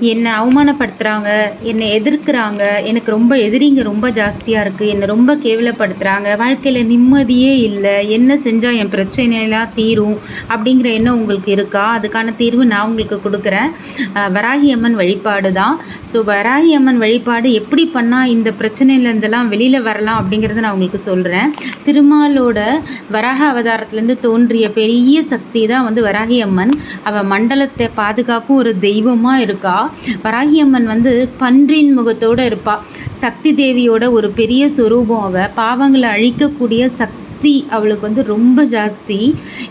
என்னை அவமானப்படுத்துகிறாங்க என்னை எதிர்க்கிறாங்க எனக்கு ரொம்ப எதிரிங்க ரொம்ப ஜாஸ்தியாக இருக்குது என்னை ரொம்ப கேவலப்படுத்துகிறாங்க வாழ்க்கையில் நிம்மதியே இல்லை என்ன செஞ்சால் என் பிரச்சனையெல்லாம் தீரும் அப்படிங்கிற எண்ணம் உங்களுக்கு இருக்கா? அதுக்கான தீர்வு நான் உங்களுக்கு கொடுக்குறேன். வராகி அம்மன் வழிபாடு தான். ஸோ வராகி அம்மன் வழிபாடு எப்படி பண்ணால் இந்த பிரச்சனையிலேருந்தெல்லாம் வெளியில் வரலாம் அப்படிங்கிறத நான் உங்களுக்கு சொல்கிறேன் திருமாலோட வராக அவதாரத்துலேருந்து தோன்றிய பெரிய சக்தி தான் வந்து வராகி அம்மன். அவள் மண்டலத்தை பாதுகாப்பும் ஒரு தெய்வமாக இருக்கா? வராகி அம்மன் வந்து பன்றின் முகத்தோடு இருப்பாள் சக்தி தேவியோட ஒரு பெரிய சுரூபம் அவள் பாவங்களை அழிக்கக்கூடிய சக்தி அவளுக்கு வந்து ரொம்ப ஜாஸ்தி.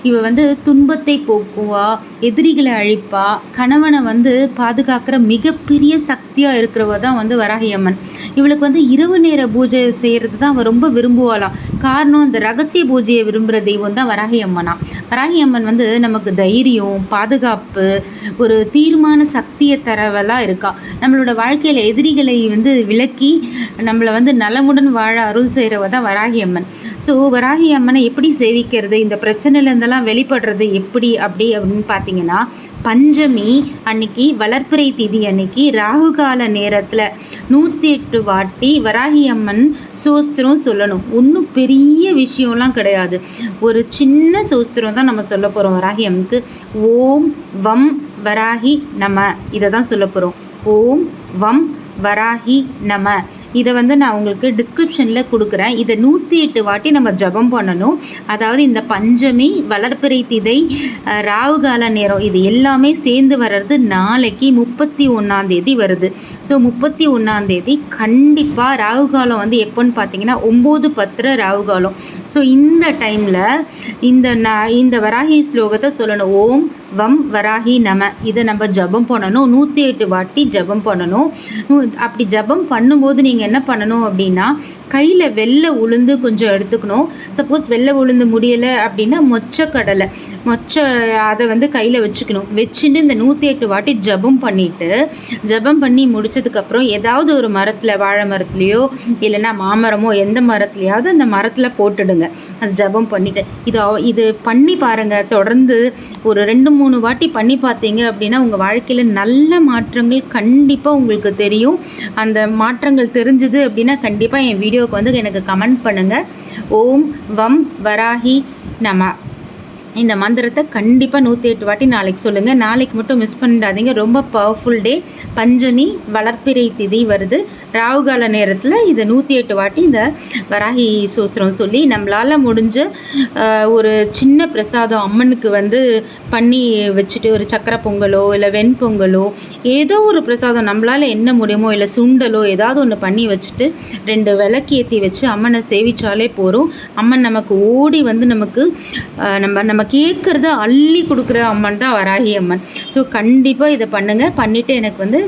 இவள் வந்து துன்பத்தை போக்குவா எதிரிகளை அழிப்பா கணவனை வந்து பாதுகாக்கிற மிகப்பெரிய சக்தியாக இருக்கிறவ தான் வந்து வராகி அம்மன் இவளுக்கு வந்து இரவு நேர பூஜை செய்கிறது தான் அவள் ரொம்ப விரும்புவாளாம். காரணம் இந்த ரகசிய பூஜையை விரும்புகிற தெய்வம் தான் வராகியம்மனா. வராகியம்மன் வராகி அம்மன் வந்து நமக்கு தைரியம் பாதுகாப்பு ஒரு தீர்மான சக்தியை தரவெல்லாம் இருக்கா. நம்மளோட வாழ்க்கையில் எதிரிகளை வந்து விலக்கி நம்மளை வந்து நலமுடன் வாழ அருள் செய்கிறவ தான் வராகி அம்மன் ஸோ வராகி அம்மனை எப்படி சேவிக்கிறது இந்த பிரச்சனையிலேருந்தெல்லாம் வெளிப்படுறது எப்படி அப்படி அப்படின்னு பார்த்தீங்கன்னா பஞ்சமி அன்னைக்கு வளர்ப்பிறை திதி அன்னைக்கு ராகுகால நேரத்தில் நூற்றி எட்டு வாட்டி வராகி அம்மன் சோஸ்திரம் சொல்லணும். ஒன்றும் பெரிய விஷயம்லாம் கிடையாது. ஒரு சின்ன சோஸ்திரம் தான் நம்ம சொல்ல போகிறோம் வராகி அம்மனுக்கு ஓம் வம் வராகி நம. இதை தான் சொல்ல போகிறோம் ஓம் வம் வராகி நம. இதை வந்து நான் உங்களுக்கு டிஸ்கிரிப்ஷனில் கொடுக்குறேன். இதை நூற்றி எட்டு வாட்டி நம்ம ஜபம் பண்ணணும். அதாவது இந்த பஞ்சமி வளர்ப்பிறை திதை ராவுகால நேரம் இது எல்லாமே சேர்ந்து வர்றது நாளைக்கு முப்பத்தி ஒன்றாந்தேதி வருது. ஸோ முப்பத்தி ஒன்றாந்தேதி கண்டிப்பாக ராகுகாலம் வந்து எப்போன்னு பார்த்தீங்கன்னா ஒம்பது பத்திர ராகுகாலம் ஸோ இந்த டைமில் இந்த நான் இந்த வராகி ஸ்லோகத்தை சொல்லணும். ஓம் வம் வராகி நம. இதை நம்ம ஜபம் பண்ணணும். நூற்றி எட்டு வாட்டி ஜபம் பண்ணணும். அப்படி ஜபம் பண்ணும்போது நீங்கள் என்ன பண்ணணும் அப்படின்னா கையில் வெள்ளை உளுந்து கொஞ்சம் எடுத்துக்கணும். சப்போஸ் வெள்ளை உளுந்து முடியலை அப்படின்னா மொச்சக்கடலை மொச்ச அதை வந்து கையில் வச்சுக்கணும். வச்சுட்டு இந்த நூற்றி எட்டு வாட்டி ஜபம் பண்ணிவிட்டு ஜபம் பண்ணி முடிச்சதுக்கப்புறம் ஏதாவது ஒரு மரத்தில் வாழை மரத்துலேயோ இல்லைன்னா மாமரமோ எந்த மரத்துலையாவது அந்த மரத்தில் போட்டுடுங்க. அது ஜபம் பண்ணிவிட்டு இது இது பண்ணி பாருங்கள் தொடர்ந்து ஒரு ரெண்டு மூணு மூணு வாட்டி பண்ணி பார்த்தீங்க அப்படின்னா உங்கள் வாழ்க்கையில் நல்ல மாற்றங்கள் கண்டிப்பாக உங்களுக்கு தெரியும். அந்த மாற்றங்கள் தெரிஞ்சுது அப்படின்னா கண்டிப்பாக என் வீடியோவுக்கு வந்து எனக்கு கமெண்ட் பண்ணுங்கள் ஓம் வம் வராகி நம. இந்த மந்திரத்தை கண்டிப்பாக நூற்றி எட்டு வாட்டி நாளைக்கு சொல்லுங்கள் நாளைக்கு மட்டும் மிஸ் பண்ணிடாதீங்க. ரொம்ப பவர்ஃபுல் டே பஞ்சமி வளர்ப்பிறை திதி வருது. ராகுகால நேரத்தில் இதை நூற்றி எட்டு வாட்டி இந்த வராகி சோஸ்திரம் சொல்லி நம்மளால் முடிஞ்ச ஒரு சின்ன பிரசாதம் அம்மனுக்கு வந்து பண்ணி வச்சுட்டு ஒரு சக்கரை பொங்கலோ இல்லை வெண்பொங்கலோ ஏதோ ஒரு பிரசாதம் நம்மளால் என்ன முடியுமோ இல்லை சுண்டலோ ஏதாவது ஒன்று பண்ணி வச்சுட்டு ரெண்டு விளக்கு ஏற்றி வச்சு அம்மனை சேவிச்சாலே போதும். அம்மன் நமக்கு ஓடி வந்து நமக்கு நம்ம நமக்கு கேட்குறத அள்ளி கொடுக்குற அம்மன் தான் வராகி அம்மன். ஸோ கண்டிப்பாக இதை பண்ணுங்கள் பண்ணிவிட்டு எனக்கு வந்து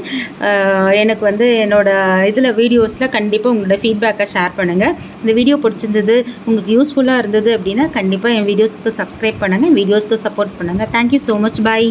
எனக்கு வந்து என்னோடய இதில் வீடியோஸில் கண்டிப்பாக உங்களோட ஃபீட்பேக்கை ஷேர் பண்ணுங்கள் இந்த வீடியோ பிடிச்சிருந்தது உங்களுக்கு யூஸ்ஃபுல்லாக இருந்தது அப்படின்னா கண்டிப்பாக என் வீடியோஸ்க்கு சப்ஸ்கிரைப் பண்ணுங்கள் வீடியோஸ்க்கு சப்போர்ட் பண்ணுங்கள் தேங்க்யூ ஸோ மச் பாய்